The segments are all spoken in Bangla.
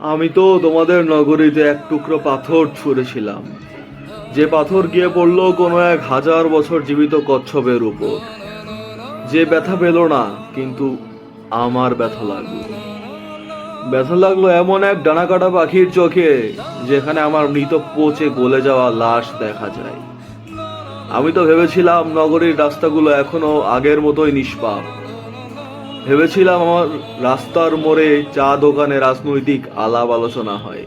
আমি তো তোমাদের নগরীতে এক টুকরো পাথর ছুঁড়েছিলাম। যে পাথর গিয়ে পড়ল কোনো এক হাজার বছর জীবিত কচ্ছপের উপর। যে ব্যথা পেল না, কিন্তু আমার ব্যথা লাগল। ব্যথা লাগল এমন এক ডানাকাটা পাখির চোখে, যেখানে আমার মৃত পচে গলে যাওয়া লাশ দেখা যায়। আমি তো ভেবেছিলাম নগরীর রাস্তাগুলো এখনও আগের মতোই নিষ্পাপ। ভেবেছিলাম আমার রাস্তার মোড়ে চা দোকানে রাজনৈতিক আলাপ আলোচনা হয়,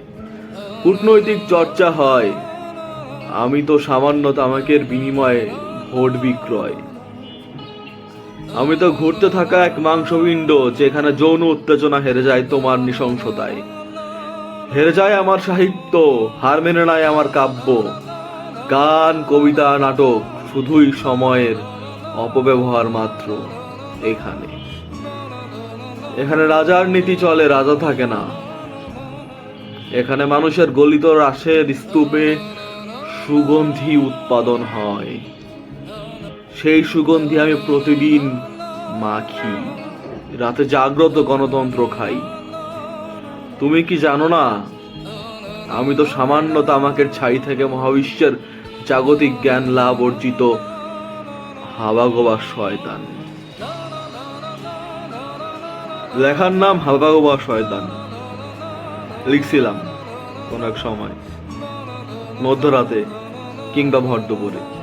কূটনৈতিক চর্চা হয়। আমি তো সামান্য তামাকের বিনিময়ে ভোট বিক্রয়। আমি তো ঘুরতে থাকা এক মাংসপিণ্ড, যেখানে যৌন উত্তেজনা হেরে যায় তোমার নৃশংসতায়। হেরে যায় আমার সাহিত্য, হার মেনে নেয় আমার কাব্য। গান, কবিতা, নাটক, শুধুই সময়ের অপব্যবহার মাত্র এখানে। এখানে রাজার নীতি চলে, রাজা থাকে না। এখানে মানুষের গলিত রাশের স্তূপে সুগন্ধি উৎপাদন হয়। সেই সুগন্ধি আমি প্রতিদিন মাখি। রাতে জাগ্রত গণতন্ত্র খাই। তুমি কি জানো না? আমি তো সামান্য তামাকের ছাই থেকে মহাবিশ্বের জাগতিক জ্ঞান লাভ অর্জিত হাবাগোবা শয়তান। লেখার নাম হাবাগোবা শয়তান। লিখছিলাম কোনো এক সময় মধ্যরাতে কিংবা ভর দুপুরে।